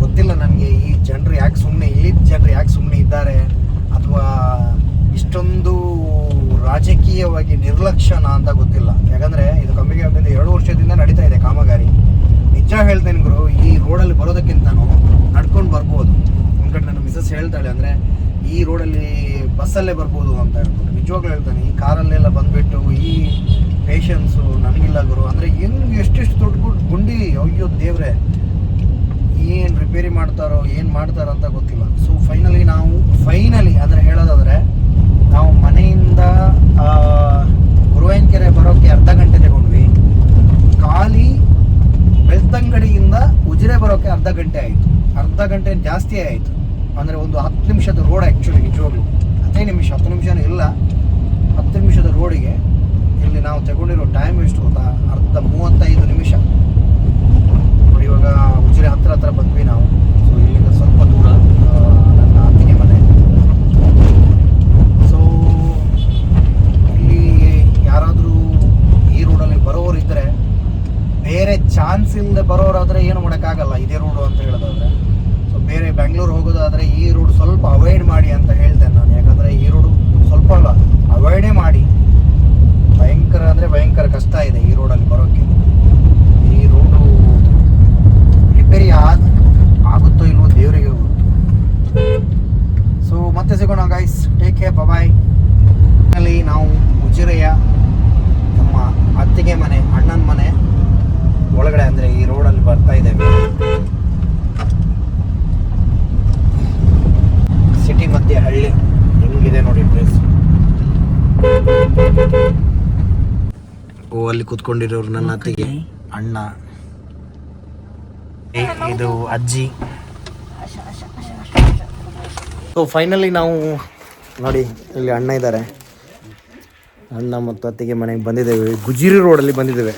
ಗೊತ್ತಿಲ್ಲ ನನಗೆ ಈ ಜನರು ಯಾಕೆ ಸುಮ್ಮನೆ ಈ ಜನರು ಯಾಕೆ ಸುಮ್ಮನೆ ಇದ್ದಾರೆ? ಅಥವಾ ಇಷ್ಟೊಂದು ರಾಜಕೀಯವಾಗಿ ನಿರ್ಲಕ್ಷ್ಯನ ಅಂತ ಗೊತ್ತಿಲ್ಲ. ಯಾಕಂದರೆ ಇದು ಕಮ್ಮಿಗೆ ಕಮ್ಮಿಯಿಂದ ಎರಡು ವರ್ಷದಿಂದ ನಡೀತಾ ಇದೆ ಕಾಮಗಾರಿ. ನಿಜ ಹೇಳ್ತೇನೆ ಗುರು, ಈ ರೋಡಲ್ಲಿ ಬರೋದಕ್ಕಿಂತನೂ ನಡ್ಕೊಂಡು ಬರ್ಬೋದು. ಒಂದು ಕಡೆ ನನ್ನ ಮಿಸಸ್ ಹೇಳ್ತಾಳೆ ಅಂದರೆ, ಈ ರೋಡಲ್ಲಿ ಬಸ್ಸಲ್ಲೇ ಬರ್ಬೋದು ಅಂತ ಹೇಳ್ಬಿಟ್ಟು. ನಿಜವಾಗ್ಲೂ ಹೇಳ್ತಾನೆ, ಈ ಕಾರಲ್ಲೆಲ್ಲ ಬಂದ್ಬಿಟ್ಟು ಈ ಪೇಷನ್ಸು ನನಗಿಲ್ಲ ಗುರು. ಅಂದರೆ ಹೆಂಗೆ ಎಷ್ಟೆಷ್ಟು ದೊಡ್ಡ ದೊಡ್ಡ ಗುಂಡಿ, ಅಯ್ಯೋ ದೇವ್ರೆ, ಏನು ರಿಪೇರಿ ಮಾಡ್ತಾರೋ, ಏನು ಮಾಡ್ತಾರೋ ಅಂತ ಗೊತ್ತಿಲ್ಲ. ಸೊ ಫೈನಲಿ ನಾವು ಫೈನಲಿ ಅಂದರೆ ಹೇಳೋದಾದರೆ ನಾವು ಮನೆಯಿಂದ ಆ, ಗುರುವಾಯನಕೆರೆ ಬರೋಕ್ಕೆ ಅರ್ಧ ಗಂಟೆ ತಗೊಂಡ್ವಿ ಖಾಲಿ ಬೆಳ್ತಂಗಡಿಯಿಂದ ಉಜಿರೆ ಬರೋಕ್ಕೆ ಅರ್ಧ ಗಂಟೆ ಆಯಿತು ಅರ್ಧ ಗಂಟೆ ಜಾಸ್ತಿ ಆಯಿತು ಅಂದರೆ ಒಂದು ಹತ್ತು ನಿಮಿಷದ ರೋಡ್ ಆ್ಯಕ್ಚುಲಿ ನಿಜವಾಗ್ಲು ಹತ್ತೇ ನಿಮಿಷ ಹತ್ತು ನಿಮಿಷನೂ ಇಲ್ಲ ಹತ್ತು ನಿಮಿಷದ ರೋಡಿಗೆ ಇಲ್ಲಿ ನಾವು ತಗೊಂಡಿರೋ ಟೈಮ್ ಎಷ್ಟು ಗೊತ್ತಾ ಅರ್ಧ ಮೂವತ್ತೈದು ನಿಮಿಷ ನೋಡಿ ಇವಾಗ ಉಜಿರೆ ಹತ್ರ ಹತ್ರ ಬಂದ್ವಿ ನಾವು ಸೊ ಇಲ್ಲಿಂದ ಸ್ವಲ್ಪ ದೂರ ಆ, ನನ್ನ ಅತ್ತಿಗೆ ಮನೆ ಸೊ ಇಲ್ಲಿ ಯಾರಾದರೂ ಈ ರೋಡಲ್ಲಿ ಬರೋರಿದ್ದರೆ ಬೇರೆ ಚಾನ್ಸ್ ಇಲ್ಲದೆ ಬರೋರಾದರೆ ಏನು ಮಾಡೋಕ್ಕಾಗಲ್ಲ ಇದೇ ರೋಡು ಅಂತ ಹೇಳೋದಾದ್ರೆ ಸೊ ಬೇರೆ ಬೆಂಗಳೂರು ಹೋಗೋದಾದರೆ ಈ ರೋಡ್ ಸ್ವಲ್ಪ ಅವಾಯ್ಡ್ ಮಾಡಿ ಅಂತ ಹೇಳ್ತೇನೆ ನಾನು ಯಾಕಂದರೆ ಈ ರೋಡು ಸ್ವಲ್ಪ ಅಲ್ಲ ಅವಾಯ್ಡೇ ಮಾಡಿ ಭಯಂಕರ ಅಂದರೆ ಭಯಂಕರ ಕಷ್ಟ ಇದೆ ಈ ರೋಡಲ್ಲಿ ಬರೋಕ್ಕೆ ಈ ರೋಡು ರಿಪೇರಿ ಆದ ಆಗುತ್ತೋ ಇಲ್ವೋ ದೇವರಿಗೆ ಗೊತ್ತು ಸೊ ಮತ್ತೆ ಸಿಗೋಣ ಗೈಸ್ ಟೇಕ್ ಕೇರ್ ಬಾಯ್ ಅಲ್ಲಿ ನಾವು ಉಜಿರೆಯ ನಮ್ಮ ಅತ್ತಿಗೆ ಮನೆ ಅಣ್ಣನ ಮನೆ ಒಳಗಡೆ ಅಂದರೆ ಈ ರೋಡಲ್ಲಿ ಬರ್ತಾ ಇದ್ದೇವೆ ಸಿಟಿ ಮಧ್ಯೆ ಹಳ್ಳಿ ಓ ಅಲ್ಲಿ ಕುತ್ಕೊಂಡಿರೋರು ನನ್ನ ಅತ್ತಿಗೆ ಅಣ್ಣ ಇದು ಅಜ್ಜಿ. ಸೊ ಫೈನಲಿ ನಾವು ನೋಡಿ ಇಲ್ಲಿ ಅಣ್ಣ ಇದ್ದಾರೆ. ಅಣ್ಣ ಮತ್ತು ಅತ್ತಿಗೆ ಮನೆಗೆ ಬಂದಿದ್ದೇವೆ. ಗುಜಿರಿ ರೋಡಲ್ಲಿ ಬಂದಿದ್ದೇವೆ.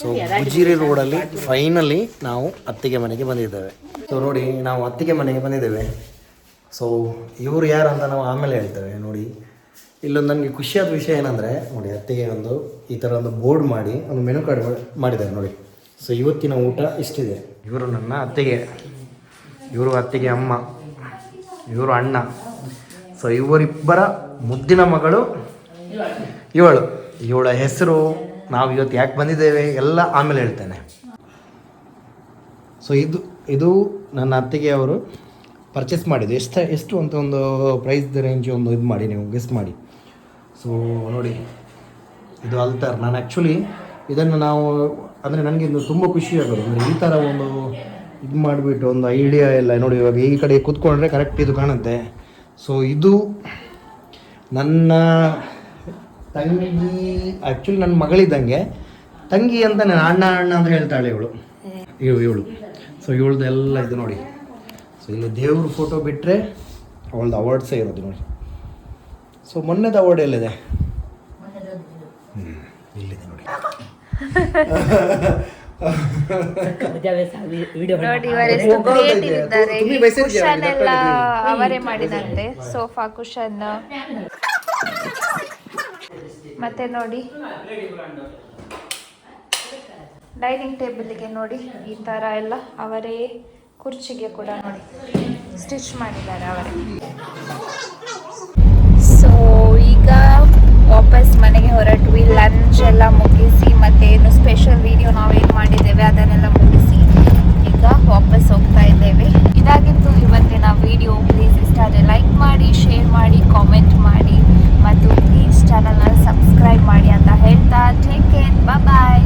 ಸೊ ಗುಜಿರಿ ರೋಡಲ್ಲಿ ಫೈನಲಿ ನಾವು ಅತ್ತಿಗೆ ಮನೆಗೆ ಬಂದಿದ್ದೇವೆ. ಸೊ ನೋಡಿ ನಾವು ಅತ್ತಿಗೆ ಮನೆಗೆ ಬಂದಿದ್ದೇವೆ. ಸೊ ಇವರು ಯಾರು ಅಂತ ನಾವು ಆಮೇಲೆ ಹೇಳ್ತೇವೆ. ನೋಡಿ ಇಲ್ಲೊಂದು ನನಗೆ ಖುಷಿಯಾದ ವಿಷಯ ಏನಂದರೆ, ನೋಡಿ, ಅತ್ತೆಗೆ ಒಂದು ಈ ಥರ ಒಂದು ಬೋರ್ಡ್ ಮಾಡಿ, ಒಂದು ಮೆನು ಕಾರ್ಡ್ ಮಾಡಿದ್ದಾರೆ, ನೋಡಿ. ಸೊ ಇವತ್ತಿನ ಊಟ ಇಷ್ಟಿದೆ. ಇವರು ನನ್ನ ಅತ್ತೆಗೆ, ಇವರು ಅತ್ತೆಗೆ ಅಮ್ಮ, ಇವರು ಅಣ್ಣ. ಸೊ ಇವರಿಬ್ಬರ ಮುದ್ದಿನ ಮಗಳು ಇವಳು. ಇವಳ ಹೆಸರು ನಾವು ಇವತ್ತು ಯಾಕೆ ಬಂದಿದ್ದೇವೆ ಎಲ್ಲ ಆಮೇಲೆ ಹೇಳ್ತೇನೆ. ಸೊ ಇದು ಇದು ನನ್ನ ಅತ್ತಿಗೆ ಅವರು ಪರ್ಚೇಸ್ ಮಾಡಿದ್ದು. ಎಷ್ಟು ಎಷ್ಟು ಅಂತ ಒಂದು ಪ್ರೈಸ್ ರೇಂಜ್ ಒಂದು ಇದು ಮಾಡಿ, ನೀವು ಗೆಸ್ಟ್ ಮಾಡಿ. ಸೊ ನೋಡಿ, ಇದು ಅಲ್ತಾರ್ ನಾನು ಆ್ಯಕ್ಚುಲಿ ಇದನ್ನು ನಾವು, ಅಂದರೆ ನನಗೆ ಇದು ತುಂಬ ಖುಷಿ ಅಂದರೆ ಈ ಥರ ಒಂದು ಇದು ಮಾಡಿಬಿಟ್ಟು ಒಂದು ಐಡಿಯಾ ಎಲ್ಲ, ನೋಡಿ, ಇವಾಗ ಈ ಕಡೆ ಕೂತ್ಕೊಂಡ್ರೆ ಕರೆಕ್ಟ್ ಇದು ಕಾಣುತ್ತೆ. ಸೊ ಇದು ನನ್ನ ತಂಗಿ ಆ್ಯಕ್ಚುಲಿ ನನ್ನ ಮಗಳಿದ್ದಂಗೆ. ತಂಗಿ ಅಂತ ನಾನು ಅಣ್ಣ ಅಣ್ಣ ಅಂತ ಹೇಳ್ತಾಳೆ ಇವಳು. ಇವು, ಇವಳು. ಸೊ ಇವಳ್ದೆಲ್ಲ ಇದು ನೋಡಿ. ಸೊ ಇಲ್ಲಿ ದೇವ್ರ ಫೋಟೋ ಬಿಟ್ಟರೆ ಅವಳದು ಅವಾರ್ಡ್ಸೇ ಇರೋದು ನೋಡಿ. ಸೊ ಮೊನ್ನೆ ದವಡೆ ಎಲ್ಲಿದೆ? ಹ್ಮ್, ಇಲ್ಲಿದೆ ನೋಡಿ. ಕುಶನ್? ಎಲ್ಲ ಅವರೇ ಮಾಡಿದಂತೆ ಸೋಫಾ ಕುಶನ್. ಮತ್ತೆ ನೋಡಿ. ಡೈನಿಂಗ್ ಟೇಬಲ್ಗೆ ನೋಡಿ ಈ ತರ ಎಲ್ಲ ಅವರೇ ಕುರ್ಚಿಗೆ ಕೂಡ ನೋಡಿ. ಸ್ಟಿಚ್ ಮಾಡಿದ್ದಾರೆ ಅವರೇ. ವಾಪಸ್ ಮನೆಗೆ ಹೊರಟ್ವಿ. ಲಂಚ್ ಎಲ್ಲ ಮುಗಿಸಿ ಮತ್ತೆ ಏನು ಸ್ಪೆಷಲ್ ವೀಡಿಯೋ ನಾವೇನು ಮಾಡಿದ್ದೇವೆ ಅದನ್ನೆಲ್ಲ ಮುಗಿಸಿ ಈಗ ವಾಪಸ್ ಹೋಗ್ತಾ ಇದ್ದೇವೆ. ಇದಾಗಿತ್ತು ಇವತ್ತಿನ ವಿಡಿಯೋ ಪ್ಲೀಸ್ ಇಷ್ಟ ಆದರೆ ಲೈಕ್ ಮಾಡಿ ಶೇರ್ ಮಾಡಿ ಕಾಮೆಂಟ್ ಮಾಡಿ. ಮತ್ತು ಪ್ಲೀಸ್ ಚಾನಲ್ನ ಸಬ್ಸ್ಕ್ರೈಬ್ ಮಾಡಿ ಅಂತ ಹೇಳ್ತಾ. Take care bye